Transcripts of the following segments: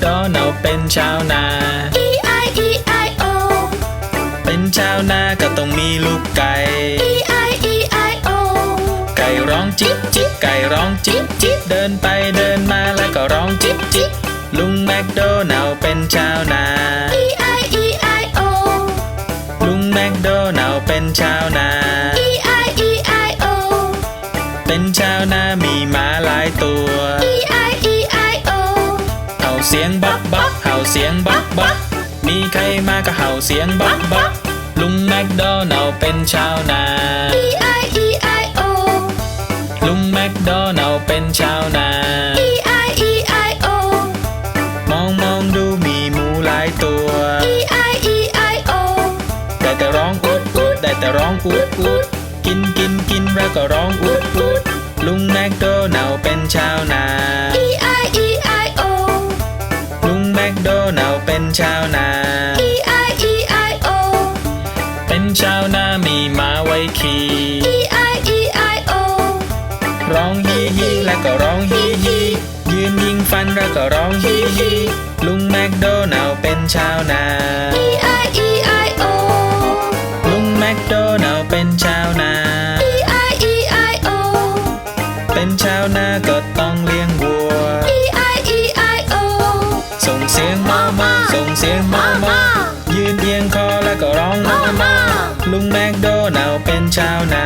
โดนัลเป็นชาวนา E I E I O เป็นชาวนาก็ต้องมีลูกไก่ E I E I O ไก่ร้องจิ๊บจิ๊บไก่ร้องจิ๊บจิ๊บเดินไปเดินมาแล้วก็ร้องจิ๊บจิ๊บลุงแมคโดนัลเป็นชาวนา E I E I O ลุงแมคโดนัลเป็นชาวนา ห่าเสียงบักบักมีใครมาก็เห่าเสียงบักบักลุงแมคโดนัลเป็นชาวนา E I E I O ลุงแมคโดนัลเป็นชาวนา E I E I O มองมองดูมีหมูหลายตัว E I E I O ได้แต่ร้องอุดอุดได้แต่ร้องอุดอุดกินกินกินแล้วก็ร้องอุดอุดลุงแมคโดนัลเป็นชาวนา E I E I O ลุงแมคโดนัลเป็นชาวนา E I E I O เป็นชาวนามีม้าไว้ขี่ E I E I O ร้องฮีฮีแล้วก็ร้องฮีฮียืนยิงฟันแล้วก็ร้องฮีฮีลุงแมคโดนัลเป็นชาวนา E I E I แมคโดนัลเป็นชาวนา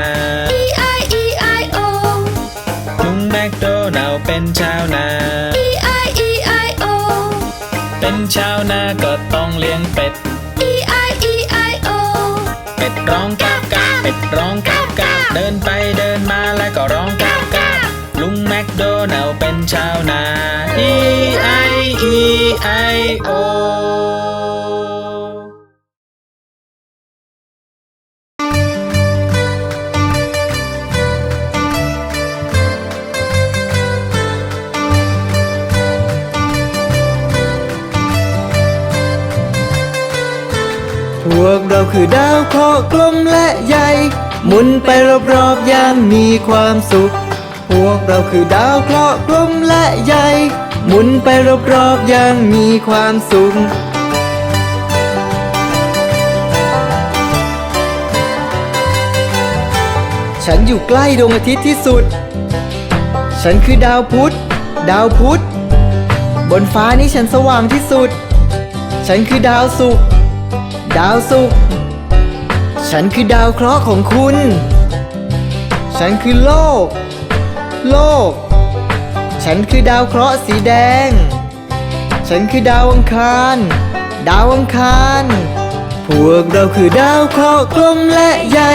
E I E I O ลุงแมคโดนัลเป็นชาวนา E I E I O เป็นชาวนาก็ต้องเลี้ยงเป็ด E I E I O เป็ดร้องกาบกาบเป็ดร้องกาบกาบเดินไปเดินมาแล้วก็ร้องกาบกาบลุงแมคโดนัลเป็นชาวนา E I E I O เราคือดาวเคราะห์กลมและใหญ่ หมุนไปรอบๆอย่างมีความสุข พวกเราคือดาวเคราะห์กลมและใหญ่ หมุนไปรอบๆอย่างมีความสุขฉันอยู่ใกล้ดวงอาทิตย์ที่สุด ฉันคือดาวพุธ ดาวพุธ บนฟ้านี้ฉันสว่างที่สุด ฉันคือดาวศุกร์ ดาวศุกร์ ฉันคือดาวเคราะห์ของคุณ ฉันคือโลก โลก ฉันคือดาวเคราะห์สีแดง ฉันคือดาวอังคาร ดาวอังคาร พวกเราคือดาวเคราะห์กลมและใหญ่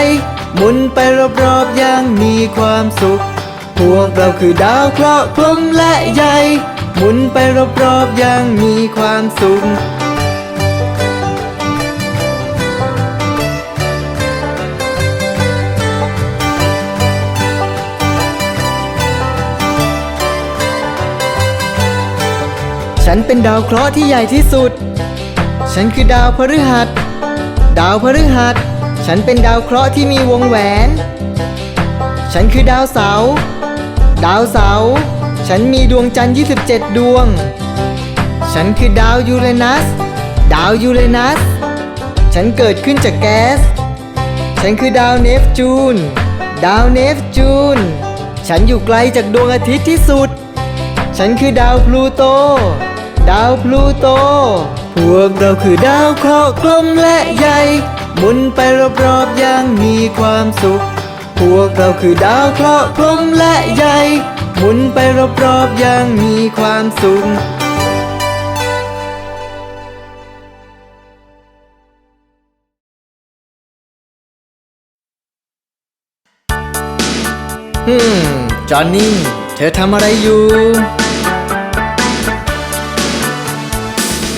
หมุนไปรอบๆอย่างมีความสุข พวกเราคือดาวเคราะห์กลมและใหญ่หมุนไปรอบๆอย่างมีความสุข ฉันเป็นดาวเคราะห์ที่ใหญ่ที่สุด ฉันคือดาวพฤหัส ดาวพฤหัส ฉันเป็นดาวเคราะห์ที่มีวงแหวน ฉันคือดาวเสาร์ดาวเสาร์ฉันมีดวงจันทร์ 27 ดวง ฉันคือดาวยูเรนัส ดาวยูเรนัส ฉันเกิดขึ้นจากแก๊ส ฉันคือดาวเนปจูน ดาวเนปจูน ฉันอยู่ไกลจากดวงอาทิตย์ที่สุด ฉันคือดาวพลูโต ดาวพลูโต พวกเราคือดาวเคราะห์กลมและใหญ่หมุนไปรอบๆอย่างมีความสุข พวกเราคือดาวเคราะห์กลมและใหญ่หมุนไปรอบๆอย่างมีความสุขฮึมจอห์นนี่ เธอทำอะไรอยู่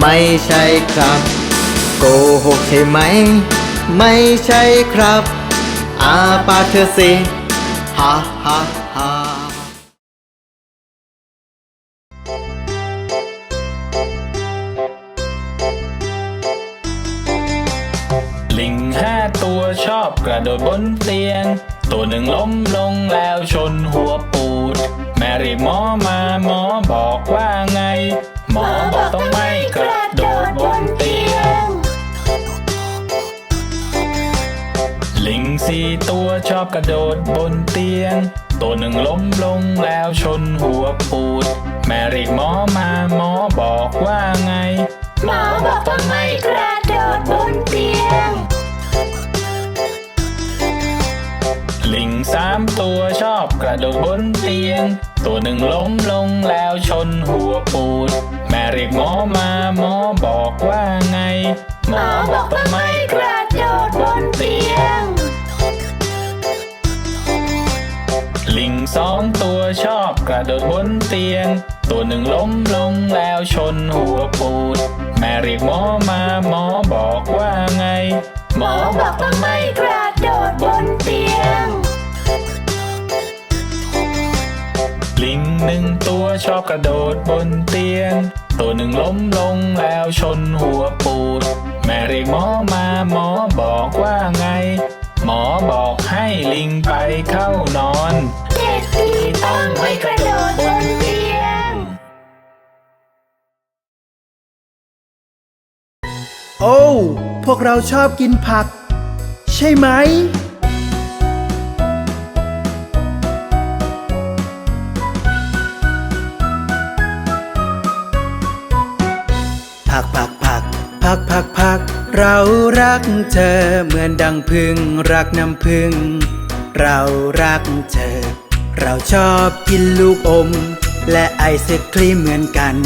ไม่ใช่ครับ โกหกใช่ไหม ไม่ใช่ครับ อาปากเธอสิฮ่าฮ่าฮ่าลิงห้าตัวชอบกระโดดบนเตียง ตัวหนึ่งล้มลงแล้วชนหัวปูด แม่รียกหมอมาหมอบอกว่าไง หมอบอกต้องไม่กระ อบกระโดดบนเตียง ตัวหนึ่งล้มลงแล้วชนหัวปูด แม่เรียกหมอมาหมอบอกว่าไง หมอบอกต้องไม่กระโดดบนเตียง ลิงสามตัวชอบกระโดดบนเตียง ตัวหนึ่งล้มลงแล้วชนหัวปูด แม่เรียกหมอมาหมอบอกว่า ระโดดบนเตียง ตัวหนึ่งล้มลงแล้วชนหัวปูด แม่เรียกหมอมาหมอบอกว่าไง หมอบอกต้องไม่กระโดดบนเตียง ลิงหนึ่งตัวชอบกระโดดบนเตียง ตัวหนึ่งล้มลงแล้วชนหัวปูด แม่เรียกหมอมาหมอบอกว่าไง หมอบอกให้ลิงไปเข้านอน เด็กดีต้องไม่กระโดดบนเตียง โอ้ พวกเราชอบกินผัก ใช่ไหม เรารักเธอเหมือนดังพึ่งรักน้ำพึ่ง เรารักเธอ เราชอบกินลูกอม และไอศครีมเหมือนกัน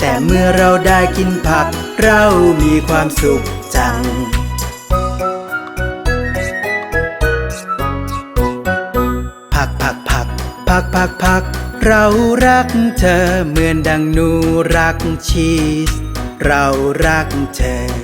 แต่เมื่อเราได้กินผัก เรามีความสุขจังผักผักผักผักผักผัก เรารักเธอเหมือนดังหนูรักชีส เรารักเธอ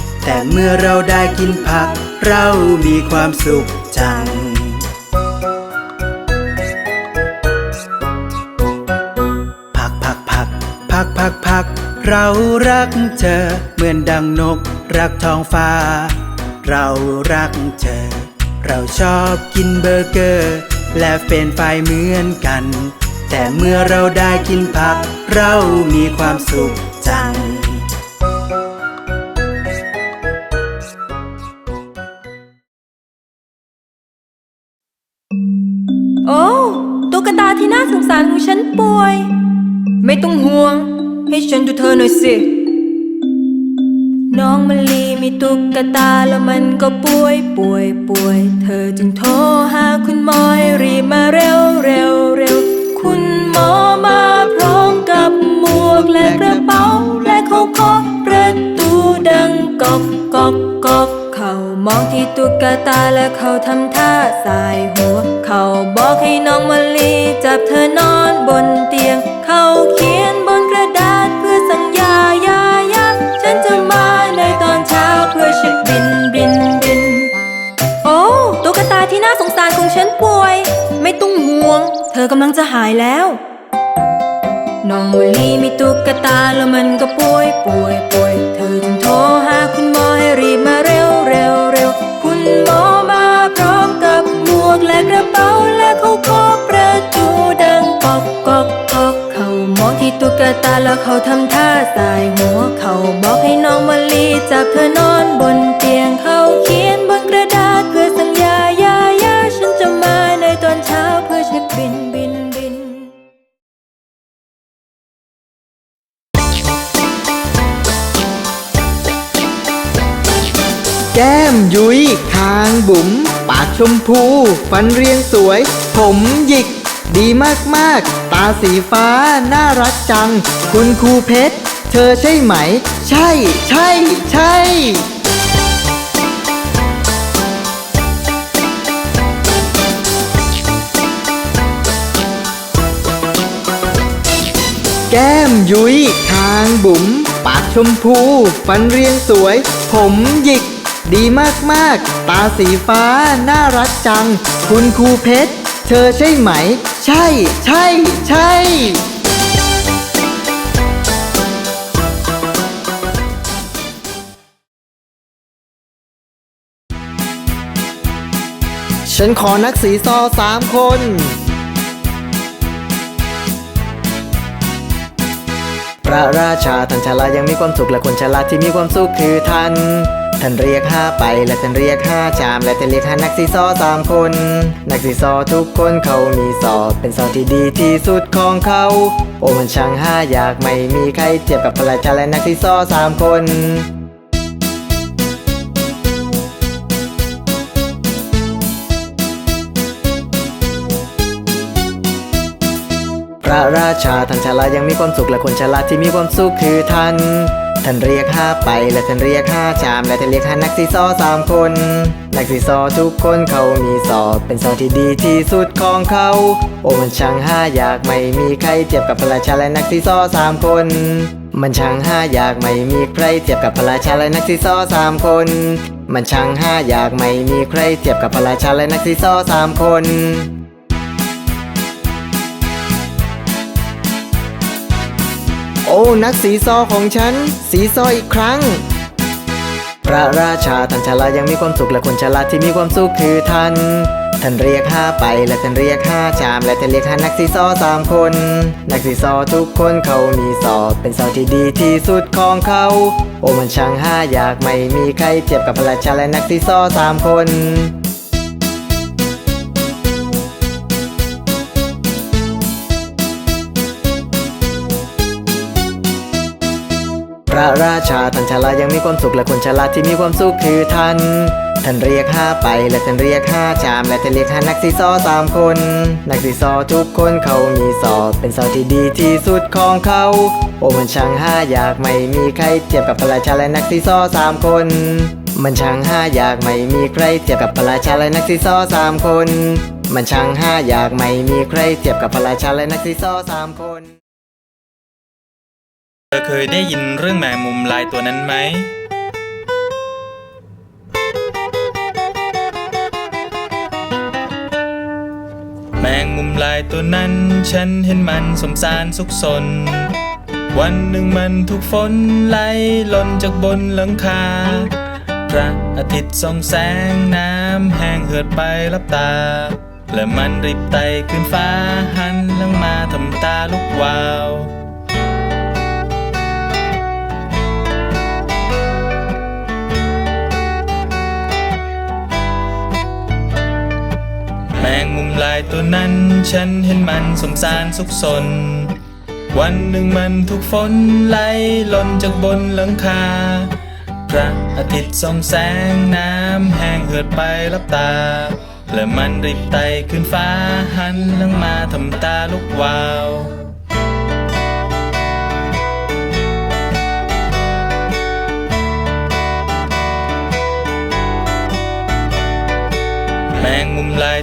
แต่เมื่อเราได้กินผัก เรามีความสุขจัง ผักผักผักผักผักผัก เรารักเธอ เหมือนดังนก รักท้องฟ้า เรารักเธอ เราชอบกินเบอร์เกอร์ และเฟรนฟรายเหมือนกัน แต่เมื่อเราได้กินผัก เรามีความสุขจังาสงสารของฉันป่วย ไม่ต้องห่วง ให้ฉันดูเธอหน่อยสิ น้องมะลีมีตุ๊กตาแล้วมันก็ป่วยป่วยป่วย เธอจึงโทรหาคุณหมอรีบมาเร็วเร็วเร็ว คุณหมอมาพร้อมกับหมวกและกระเป๋า และเขาเคาะประตูดังกอกกอกกอกเขามองที่ตุ๊กตาและเขาทำท่าสายหัว เขาบอกให้น้องมะลีจับเธอน ตาที่น่าสงสารของฉันป่วย ไม่ต้องห่วง เธอกำลังจะหายแล้ว น้องมะลีมีตุ๊กตาแล้วมันก็ป่วยป่วยป่วย เธอจึงโทรหาคุณหมอให้รีบมาเร็วเร็วเร็วคุณหมอมาพร้อมกับหมวกและกระเป๋าและเขาเคาะประตูดังกอกกอกกอกเขามองที่ตุ๊กตาแล้วเขาทำท่าสายหัวเขาบอกให้น้องมะลีจับเธอนอนบน ก้มยุยคางบุ๋มปากชมพู ฟันเรียงสวย ผมหยิก ดีมากๆ ตาสีฟ้า น่ารักจัง คุณครูเพชร เธอใช่ไหม ใช่ ใช่ ใช่แก้มยุยคางบุ๋ม ปากชมพู ฟันเรียงสวย ผมหยิก ดีมากๆ ตาสีฟ้าน่ารักจัง คุณครูเพชร เธอใช่ไหม ใช่ ใช่ ใช่ ฉันขอนักสีซอสามคน ระราชาท่านชลายังมีความสุขและคนชลาที่มีความสุขคือท่านท่านเรียกห้าไปและท่านเรียกห้าจาม และท่านเรียกห้านักสีซอสามคน นักสีซอทุกคนเขามีซอเป็นซอที่ดีที่สุดของเขา โอ้มันช่างห้าอยากไม่มีใครเทียบกับพระราชาและนักสีซอสามคน ระราชาท่านฉลายังมีความสุขและคนฉลาที่มีความสุขคือท่านท่านเรียกห้าไปและท่านเรียกห้าจาม และท่านเรียกห้านักสีซอสามคน นักสีซอทุกคนเขามีสอเป็นสอที่ดีที่สุดของเขา โอ้มันช่างห้าอยากไม่มีใครเทียบกับพระราชาและนักสีซอสามคน มันช่างห้าอยากไม่มีใครเทียบกับพระราชาและนักสีซอสามคน มันช่างห้าอยากไม่มีใครเทียบกับพระราชาและนักสีซอสามคน อ้ นักสีซอของฉัน สีซออีกครั้ง พระราชาท่านฉลายังมีความสุขและคนฉลาที่มีความสุขคือท่านท่านเรียกห้าไปและท่านเรียกห้าจาม และท่านเรียกห้านักสีซอสามคน นักสีซอทุกคนเขามีสอเป็นสอที่ดีที่สุดของเขา โอ้มันช่างห้าอยากไม่มีใครเทียบกับพระราชาและนักสีซอสามคน พระราชาท่านฉลายังมีความสุขและคนฉลาที่มีความสุขคือท่านท่านเรียกห้าไปและท่านเรียกห้าจามและท่านเรียกห้านักสีซอสามคน นักสีซอทุกคนเขามีสอบเป็นสอบที่ดีที่สุดของเขาโอ้มันช่างห้าอยากไม่มีใครเทียบกับพระราชาและนักสีซอสามคน มันช่างห้าอยากไม่มีใครเทียบกับพระราชาและนักสีซอสามคน มันช่างห้าอยากไม่มีใครเทียบกับพระราชาและนักสีซอสามคน เธอเคยได้ยินเรื่องแมงมุมลายตัวนั้นไหม แมงมุมลายตัวนั้น ฉันเห็นมันสมสารสุขสน วันหนึ่งมันถูกฝนไหลหล่นจากบนหลังคา พระอาทิตย์ส่องแสงน้ำแห้งเหือดไปรับตา และมันรีบไต่ขึ้นฟ้าหันหลังมาทำตาลุกวาว ลายตัวนั้นฉันเห็นมันสมสารสุขสน วันหนึ่งมันถูกฝนไหลหล่นจากบนหลังคา พระอาทิตย์ส่องแสงน้ำแห้งเหือดไปรับตา และมันรีบไต่ขึ้นฟ้าหันหลังมาทำตาลุกวาว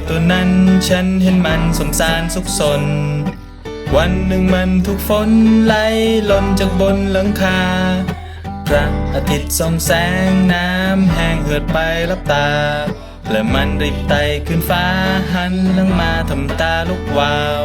ตัวนั้น ฉันเห็นมันสมสารสุขสน วันหนึ่งมันถูกฝนไหลหล่นจากบนหลังคา พระอาทิตย์ส่องแสงน้ำแห้งเหือดไปรับตา และมันรีบไต่ขึ้นฟ้าหันหลังมาทำตาลุกวาว